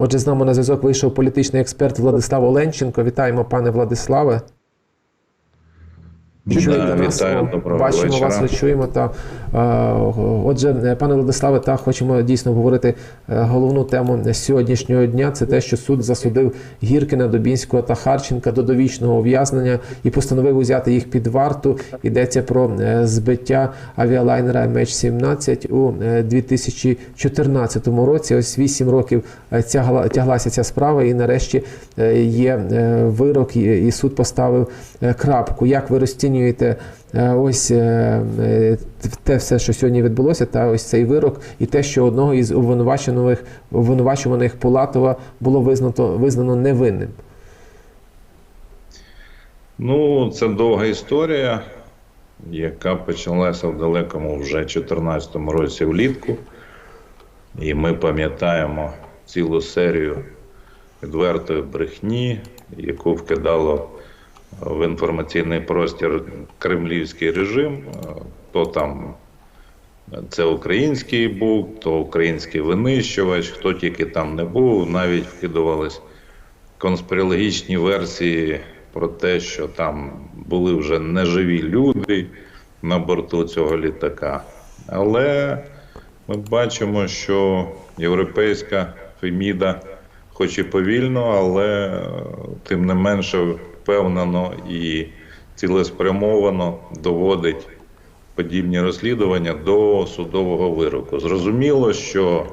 Отже, з нами на зв'язок вийшов політичний експерт Владислав Оленченко. Вітаємо, пане Владиславе. Чуєте Да, нас? вітаю, доброго Бачимо вечора. вас, ви чуємо. Та, отже, е, пане Владиславе, та хочемо дійсно говорити е, головну тему сьогоднішнього дня. Це те, що суд засудив Гіркина, Добінського та Харченка до довічного ув'язнення і постановив узяти їх під варту. Йдеться про е, збиття авіалайнера MH17 у е, 2014 році. Ось 8 років тягла- тяглася ця справа, і нарешті є вирок, і суд поставив крапку. Як ви розцінюєте е, ось е, е, те все, що сьогодні відбулося, та ось цей вирок, і те, що одного із обвинувачених обвинувачуваних Пулатова було визнано визнано невинним? Ну, це довга історія, яка почалася в далекому вже 2014 році влітку. І ми пам'ятаємо цілу серію відвертої брехні, яку вкидало в інформаційний простір кремлівський режим. То там це український був, то український винищувач, хто тільки там не був, навіть вкидувались конспірологічні версії про те, що там були вже неживі люди на борту цього літака. Але ми бачимо, що європейська Феміда, хоч і повільно, але е, тим не менше впевнено і цілеспрямовано доводить подібні розслідування до судового вироку. Зрозуміло, що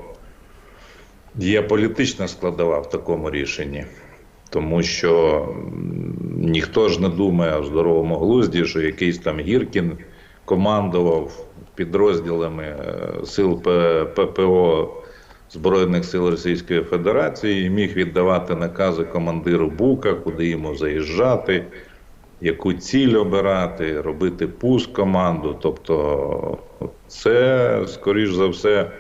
Є політична складова в такому рішенні, тому що ніхто ж не думає в здоровому глузді, що якийсь там Гіркін командував підрозділами е, сил ППО Збройних сил Російської Федерації і міг віддавати накази командиру Бука, куди йому заїжджати, яку ціль обирати, робити пуск команду. Тобто, це, скоріш за все,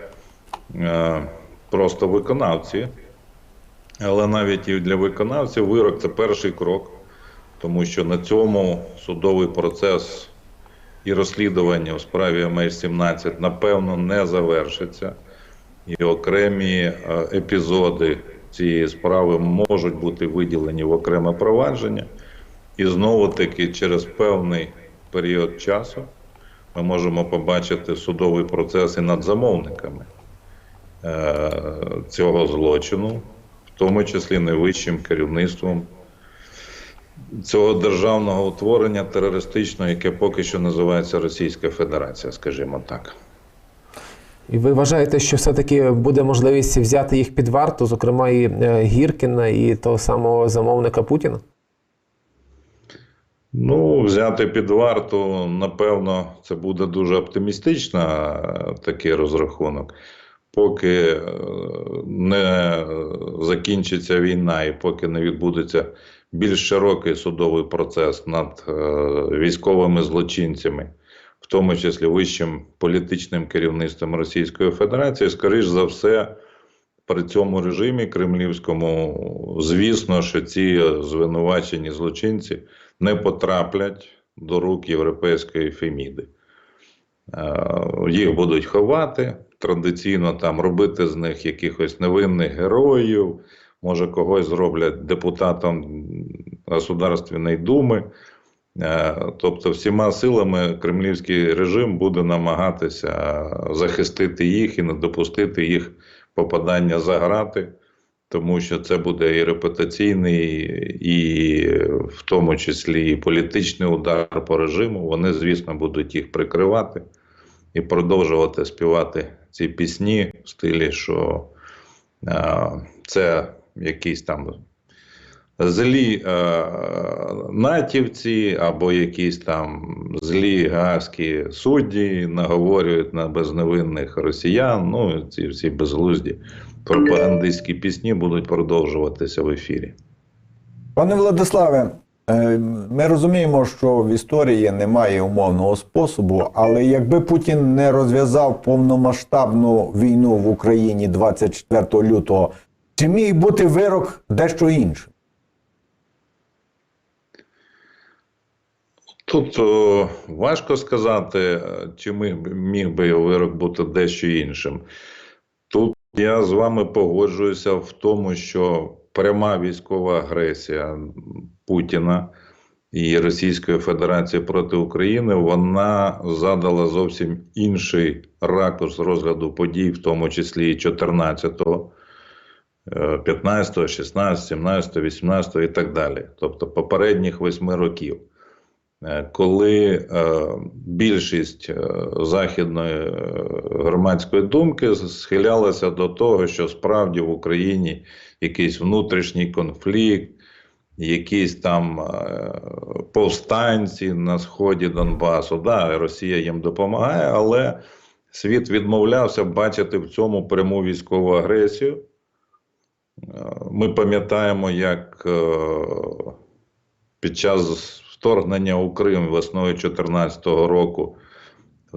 е, просто виконавці. Але навіть і для виконавців вирок це перший крок, тому що на цьому судовий процес і розслідування у справі МС-17 напевно не завершиться. І окремі е, епізоди цієї справи можуть бути виділені в окреме провадження. І знову таки через певний період часу ми можемо побачити судовий процес і над замовниками е, цього злочину, в тому числі найвищим керівництвом цього державного утворення терористичного, яке поки що називається Російська Федерація, скажімо так. І ви вважаєте, що все-таки буде можливість взяти їх під варту, зокрема і е, Гіркіна, і того самого замовника Путіна? Ну, взяти під варту, напевно, це буде дуже оптимістично, такий розрахунок. Поки е, не закінчиться війна і поки не відбудеться більш широкий судовий процес над е, військовими злочинцями, в тому числі вищим політичним керівництвом Російської Федерації, скоріш за все, при цьому режимі кремлівському, звісно, що ці звинувачені злочинці не потраплять до рук європейської феміди. Е, Їх будуть ховати, традиційно там робити з них якихось невинних героїв, може когось зроблять депутатом Государственної Думи. Е, Тобто, всіма силами кремлівський режим буде намагатися захистити їх і не допустити їх попадання за грати, тому що це буде і репутаційний, і в тому числі і політичний удар по режиму. Вони, звісно, будуть їх прикривати і продовжувати співати ці пісні в стилі, що е, це якісь там злі е, натівці або якісь там злі гаазькі судді наговорюють на безневинних росіян. Ну, ці всі безглузді пропагандистські пісні будуть продовжуватися в ефірі. Пане Владиславе, е, ми розуміємо, що в історії немає умовного способу, але якби Путін не розв'язав повномасштабну війну в Україні 24 лютого, чи міг бути вирок дещо іншим? Тут о, важко сказати, е, чи міг, міг би вирок бути дещо іншим. Тут Я з вами погоджуюся в тому, що пряма військова агресія Путіна і Російської Федерації проти України вона задала зовсім інший ракурс розгляду подій, в тому числі і 14-го, е, 15, 16, 17, 18 і так далі. Тобто попередніх восьми років. Коли е, більшість е, західної е, громадської думки схилялася до того, що справді в Україні якийсь внутрішній конфлікт, якісь там повстанці на сході Донбасу. Да, Росія їм допомагає, але світ відмовлявся бачити в цьому пряму військову агресію. Ми пам'ятаємо, як під час вторгнення у Крим весною 2014 року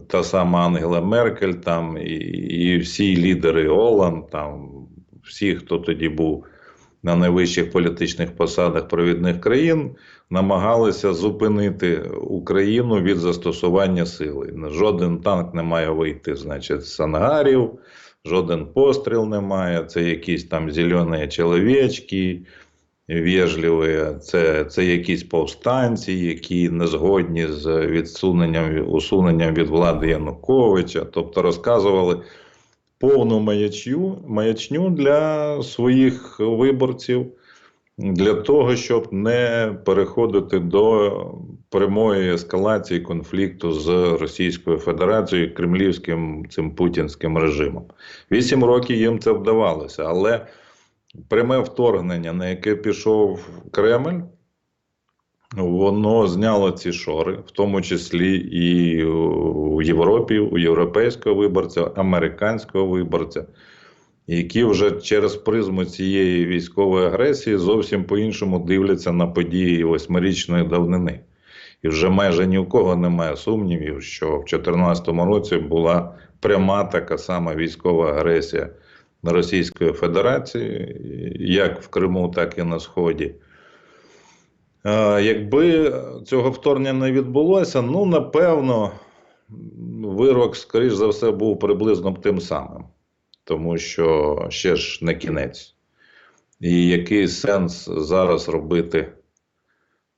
та сама Ангела Меркель, там і, і всі лідери ОЛАН, там всі, хто тоді був на найвищих політичних посадах провідних країн, намагалися зупинити Україну від застосування сили. Жоден танк не має вийти, значить, з ангарів, жоден постріл не має. Це якісь там зелені чоловічки, вежливі, це, це якісь повстанці, які не згодні з відсуненням усуненням від влади Януковича. Тобто розказували повну маячню, маячню для своїх виборців, для того, щоб не переходити до прямої ескалації конфлікту з Російською Федерацією, кремлівським цим путінським режимом. Вісім років їм це вдавалося, але пряме вторгнення, на яке пішов Кремль, воно зняло ці шори, в тому числі і у Європі, у європейського виборця, американського виборця, які вже через призму цієї військової агресії зовсім по-іншому дивляться на події восьмирічної давнини. І вже майже ні у кого немає сумнівів, що в 2014 році була пряма така сама військова агресія Російської Федерації, як в Криму, так і на Сході. Якби цього вторгнення не відбулося, ну напевно, вирок, скоріш за все, був приблизно тим самим, тому що ще ж не кінець. І який сенс зараз робити е,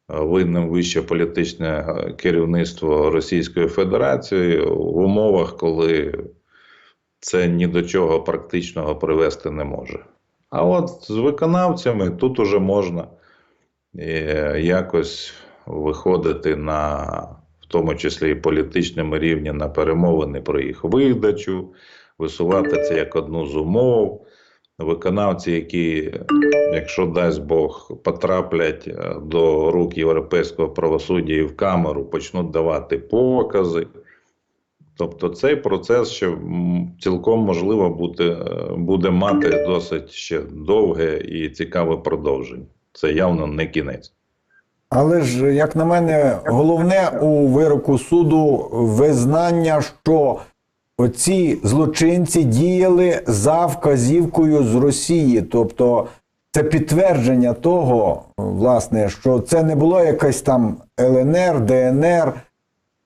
винним вище політичне керівництво Російської Федерації в умовах, коли це ні до чого практичного привести не може. А от з виконавцями тут уже можна е, якось виходити на, в тому числі і політичному рівні, на перемовини про їх видачу, висувати це як одну з умов. Виконавці, які, якщо дасть Бог, потраплять е, до рук європейського правосуддя і в камеру, почнуть давати покази. Тобто цей процес ще цілком можливо буде, буде мати досить ще довге і цікаве продовження. Це явно не кінець. Але ж, як на мене, головне у вироку суду визнання, що оці злочинці діяли за вказівкою з Росії. Тобто це підтвердження того, власне, що це не було якась там ЛНР, ДНР.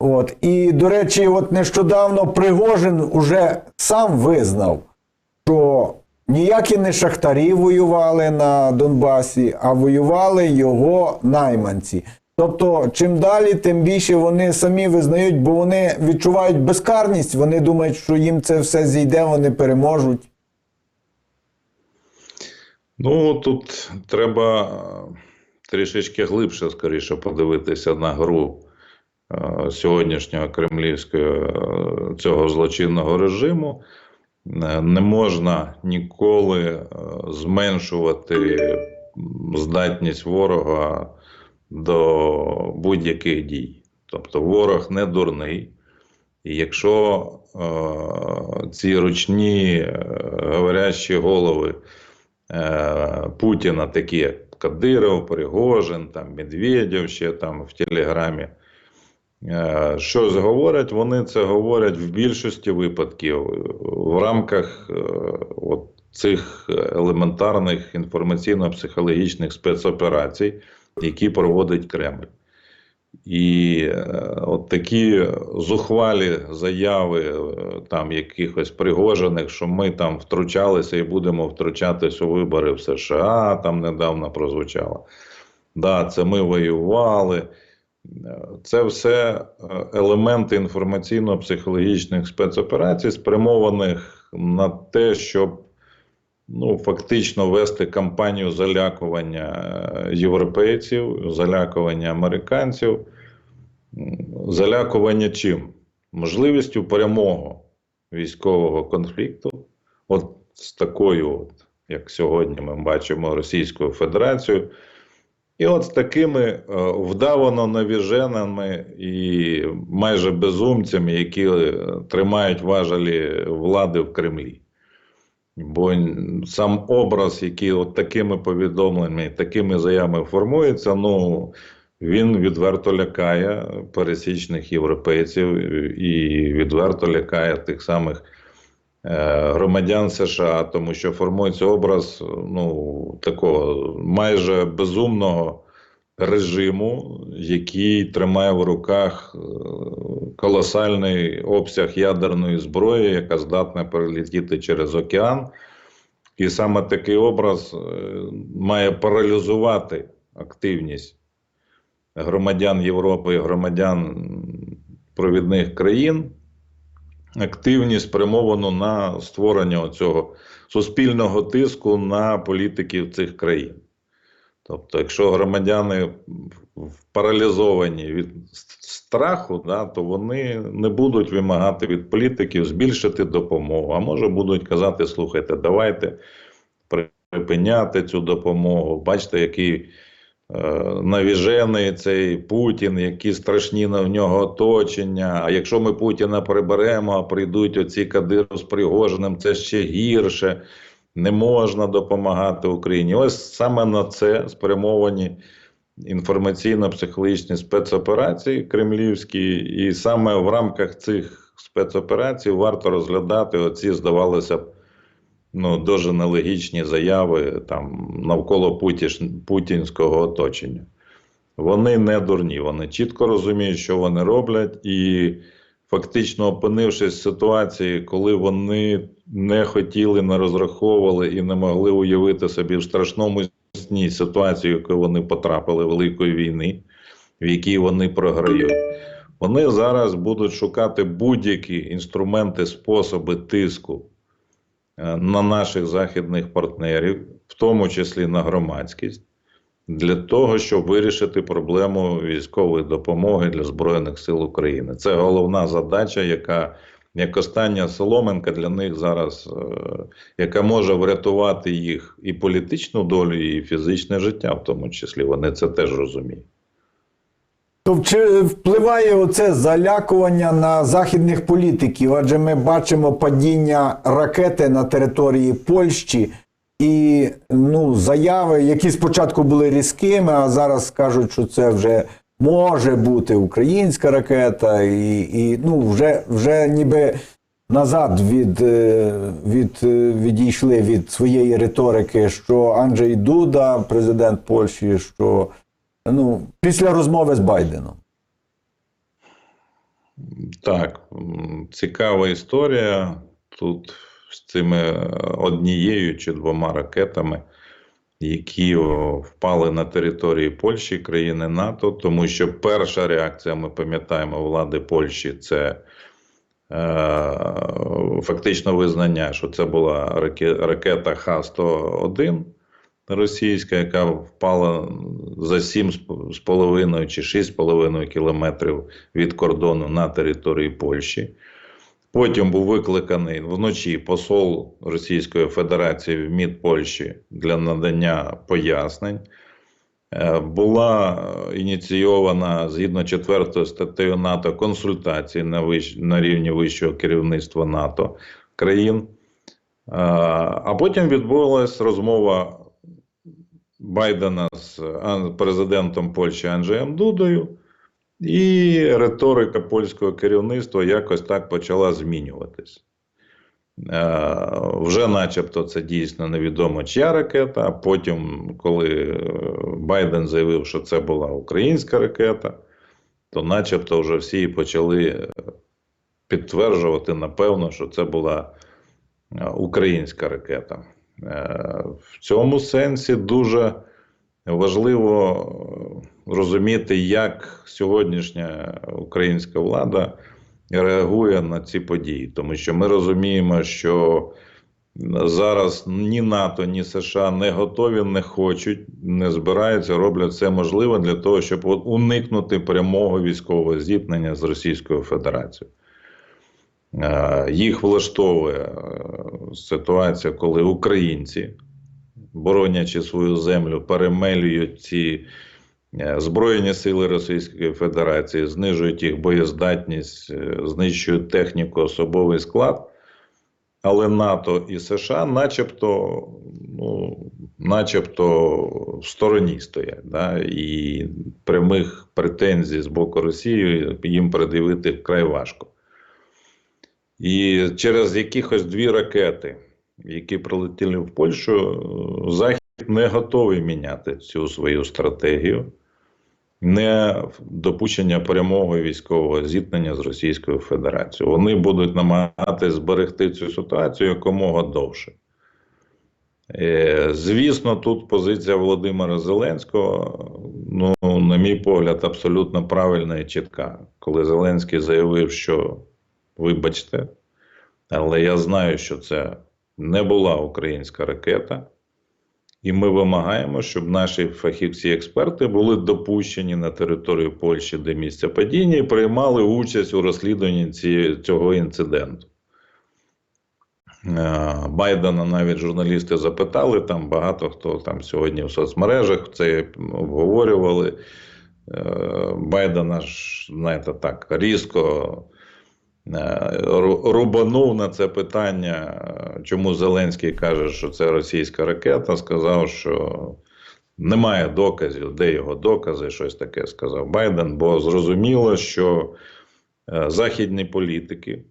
От. І, до речі, от нещодавно Пригожин уже сам визнав, що ніякі не шахтарі воювали на Донбасі, а воювали його найманці. Тобто, чим далі, тим більше вони самі визнають, бо вони відчувають безкарність, вони думають, що їм це все зійде, вони переможуть. Ну тут треба е, трішечки глибше, скоріше, подивитися на гру сьогоднішнього кремлівського е, цього злочинного режиму. Е, Не можна ніколи е, зменшувати здатність ворога до будь-яких дій. Тобто ворог не дурний. І якщо е, ці ручні е, говорящі голови е, Путіна, такі як Кадиров, Пригожин, там, Медведєв ще там в Телеграмі, е, щось говорять, вони це говорять в більшості випадків в рамках е, от цих елементарних інформаційно-психологічних спецоперацій, які проводить Кремль. І е, от такі зухвалі заяви е, там якихось пригожених, що ми там втручалися і будемо втручатись у вибори в США, там недавно прозвучало. Да, це ми воювали. Це все е, елементи інформаційно-психологічних спецоперацій, спрямованих на те, щоб ну, фактично вести кампанію залякування е, європейців, залякування американців. Залякування чим? Можливістю перемоги військового конфлікту, от з такою, от, як сьогодні ми бачимо, Російською Федерацією. І от з такими е, вдавано навіженими і майже безумцями, які е, тримають важелі влади в Кремлі. Бо сам образ, який от такими повідомленнями, такими заявами формується, ну він відверто лякає пересічних європейців і відверто лякає тих самих громадян США, тому що формується образ ну, такого майже безумного режиму, який тримає в руках е, колосальний обсяг ядерної зброї, яка здатна перелетіти через океан. І саме такий образ е, має паралізувати активність громадян Європи і громадян провідних країн, активність спрямовану на створення цього суспільного тиску на політиків цих країн. Тобто, якщо громадяни паралізовані від страху, да, то вони не будуть вимагати від політиків збільшити допомогу, а може будуть казати: слухайте, давайте припиняти цю допомогу. Бачите, який навіжений цей Путін, які страшні на в нього оточення. А якщо ми Путіна приберемо, а прийдуть оці Кадиров з Пригожиним, це ще гірше. Не можна допомагати Україні. Ось саме на це спрямовані інформаційно-психологічні спецоперації кремлівські, і саме в рамках цих спецоперацій варто розглядати оці, здавалося б, ну, дуже нелогічні заяви там навколо путіш, путінського оточення. Вони не дурні, вони чітко розуміють, що вони роблять, і фактично опинившись в ситуації, коли вони не хотіли, не розраховували і не могли уявити собі в страшному сні ситуацію, яку вони потрапили великої війни, в якій вони програють. Вони зараз будуть шукати будь-які інструменти, способи тиску на наших західних партнерів, в тому числі на громадськість, для того, щоб вирішити проблему військової допомоги для Збройних сил України. Це головна задача, яка як остання соломинка для них зараз, е, яка може врятувати їх і політичну долю, і фізичне життя, в тому числі. Вони це теж розуміють. То чи впливає оце залякування на західних політиків? Адже ми бачимо падіння ракети на території Польщі і ну, заяви, які спочатку були різкими, а зараз кажуть, що це вже може бути українська ракета, і, і ну, вже, вже ніби назад від, е, від, е, відійшли від своєї риторики, що Анджей Дуда, президент Польщі, що ну, після розмови з Байденом. Так, цікава історія. Тут з цими е, однією чи двома ракетами, які впали на території Польщі, країни НАТО, тому що перша реакція, ми пам'ятаємо, влади Польщі це е, фактично визнання, що це була раке- ракета Х-101 російська, яка впала за 7,5 чи 6,5 кілометрів від кордону на території Польщі. Потім був викликаний вночі посол Російської Федерації в МІД Польщі для надання пояснень. Е, Була ініційована згідно 4 статтею НАТО консультації на, вищ... на рівні вищого керівництва НАТО країн. Е, А потім відбулася розмова Байдена з президентом Польщі Анджеєм Дудою, і риторика польського керівництва якось так почала змінюватись. Е, вже начебто це дійсно невідомо чия ракета, а потім, коли е, Байден заявив, що це була українська ракета, то начебто вже всі почали е, підтверджувати, напевно, що це була українська ракета. Е, В цьому сенсі дуже важливо е, розуміти, як сьогоднішня українська влада реагує на ці події, тому що ми розуміємо, що зараз ні НАТО, ні США не готові, не хочуть, не збираються, роблять все можливе для того, щоб уникнути прямого військового зіткнення з Російською Федерацією. Е, Їх влаштовує е, ситуація, коли українці, боронячи свою землю, перемелюють ці е, Збройні сили Російської Федерації, знижують їх боєздатність, знищують техніку, особовий склад. Але НАТО і США, начебто, ну, начебто в стороні стоять. Да? І прямих претензій з боку Росії їм пред'явити вкрай важко. І через якихось дві ракети, які прилетіли в Польщу, Захід не готовий міняти цю свою стратегію, не допущення прямого військового зіткнення з Російською Федерацією. Вони будуть намагатися зберегти цю ситуацію якомога довше. Е, Звісно, тут позиція Володимира Зеленського, ну, на мій погляд, абсолютно правильна і чітка. Коли Зеленський заявив, що вибачте, але я знаю, що це не була українська ракета. І ми вимагаємо, щоб наші фахівці-експерти були допущені на територію Польщі до місця падіння і приймали участь у розслідуванні цього інциденту. Е, Байдена навіть журналісти запитали, там багато хто там сьогодні в соцмережах це обговорювали. Е, Байдена ж, знаєте, так різко рубанув на це питання, е, чому Зеленський каже, що це російська ракета. Сказав, що немає доказів, де його докази, щось таке сказав Байден, бо зрозуміло, що е, західні політики,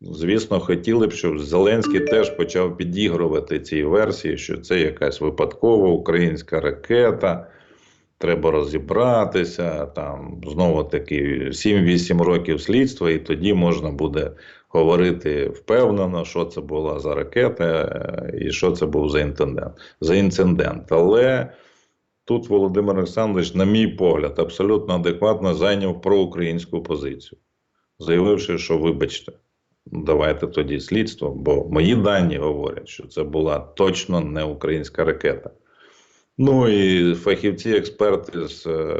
звісно, хотіли б, щоб Зеленський теж почав підігрувати цій версії, що це якась випадкова українська ракета. Треба розібратися, там знову таки 7-8 років слідства, і тоді можна буде говорити впевнено, що це була за ракета е, і що це був за інцидент. За інцидент. Але тут Володимир Олександрович, на мій погляд, абсолютно адекватно зайняв проукраїнську позицію, заявивши, що вибачте, давайте тоді слідство, бо мої дані говорять, що це була точно не українська ракета. Ну і фахівці, експерти з е,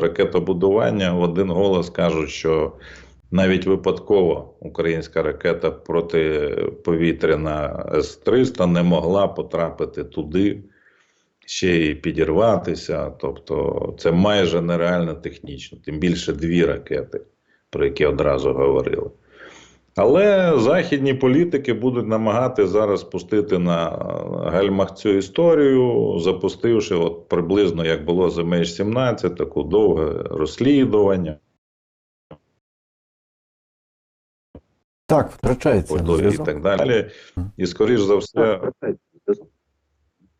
ракетобудування в один голос кажуть, що навіть випадково українська ракета протиповітряна С-300 не могла потрапити туди, ще й підірватися. Тобто це майже нереально технічно, тим більше дві ракети, про які одразу говорили. Але західні політики будуть намагати зараз спустити на гальмах цю історію, запустивши от приблизно як було за МЕЖ-17, таку довге розслідування. Так, втрачається і так далі. І скоріш за все,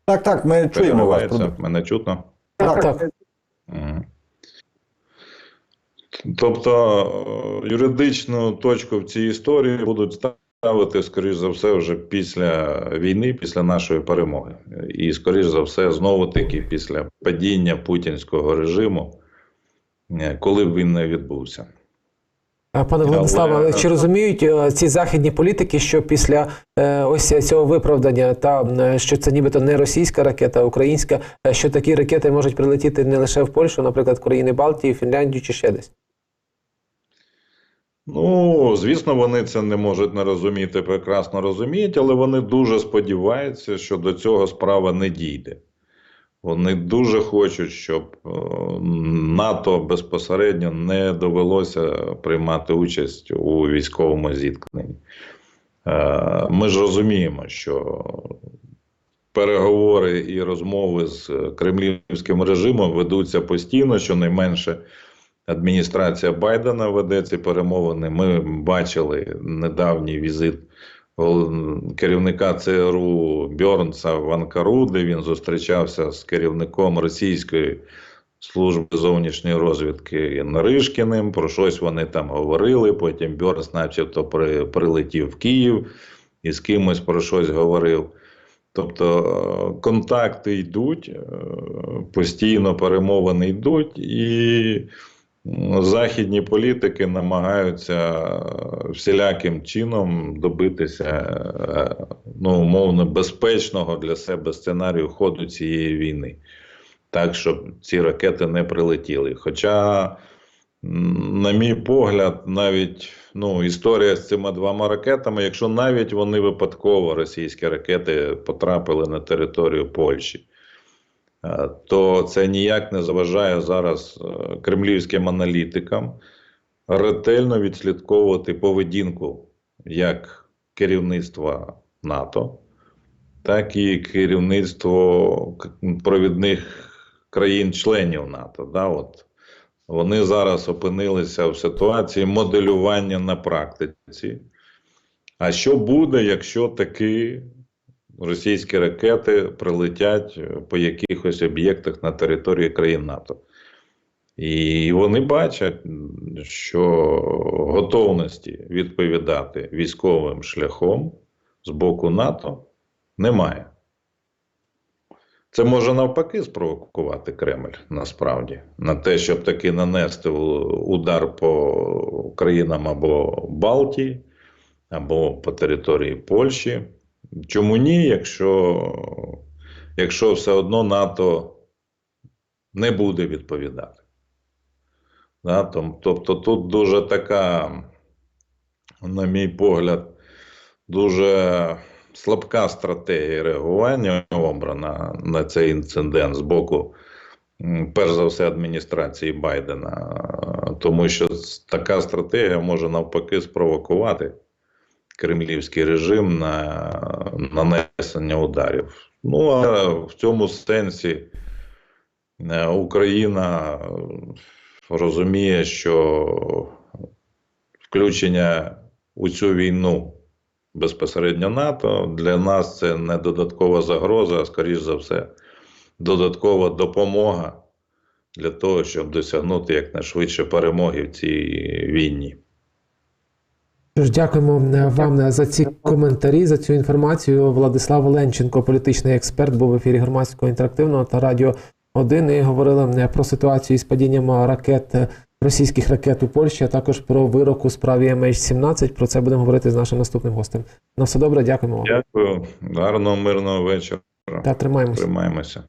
Так, так, ми чуємо вас. Мене чутно. Так, так. Мгм. Тобто е, юридичну точку в цій історії будуть ставити, скоріш за все, вже після війни, після нашої перемоги. І, скоріш за все, знову таки після падіння путінського режиму, е, коли б він не відбувся. Пане Владиславе, Але- чи розуміють е, ці західні політики, що після ось цього виправдання, та що це нібито не російська ракета, а українська, що такі ракети можуть прилетіти не лише в Польщу, наприклад, країни Балтії, Фінляндію чи ще десь? Ну, звісно, вони це не можуть не розуміти, прекрасно розуміють, але вони дуже сподіваються, що до цього справа не дійде. Вони дуже хочуть, щоб е, НАТО безпосередньо не довелося приймати участь у військовому зіткненні. Е, Ми ж розуміємо, що переговори і розмови з кремлівським режимом ведуться постійно, щонайменше адміністрація Байдена веде ці перемовини. Ми бачили недавній візит керівника ЦРУ Бьорнса в Анкару, де він зустрічався з керівником російської служби зовнішньої розвідки Наришкіним. Про щось вони там говорили. Потім Бьорс, начебто, при, прилетів в Київ і з кимось про щось говорив. Тобто е, контакти йдуть, е, постійно перемовини йдуть, і західні політики намагаються е, всіляким чином добитися е, ну, умовно безпечного для себе сценарію ходу цієї війни, так щоб ці ракети не прилетіли. Хоча, на мій погляд, навіть ну, історія з цими двома ракетами, якщо навіть вони випадково російські ракети потрапили на територію Польщі, то це ніяк не заважає зараз е, кремлівським аналітикам ретельно відслідковувати поведінку як керівництва НАТО, так і керівництво провідних країн-членів НАТО. Да, от. Вони зараз опинилися в ситуації моделювання на практиці. А що буде, якщо таки російські ракети прилетять по якихось об'єктах на території країн НАТО? І вони бачать, що готовності відповідати військовим шляхом з боку НАТО немає. Це може навпаки спровокувати Кремль насправді на те, щоб таки нанести удар по країнам або Балтії, або по території Польщі. Чому ні, якщо, якщо все одно НАТО не буде відповідати? Да, тобто тут дуже така, на мій погляд, дуже слабка стратегія реагування обрана на цей інцидент з боку, перш за все, адміністрації Байдена, тому що така стратегія може навпаки спровокувати кремлівський режим на нанесення ударів. Ну, а в цьому сенсі е, Україна розуміє, що включення у цю війну безпосередньо НАТО для нас це не додаткова загроза, а скоріш за все, додаткова допомога для того, щоб досягнути якнайшвидше перемоги в цій війні. Тож дякуємо е, вам за ці коментарі, за цю інформацію. Владислав Ленченко, політичний експерт, був в ефірі громадського інтерактивного та радіо 1 і говорили е, про ситуацію із падінням ракет. е, Російських ракет у Польщі, а також про вирок у справі MH17. Про це будемо говорити з нашим наступним гостем. На все добре, дякуємо вам Дякую, гарного мирного вечора. та тримаємося. Тримаємося.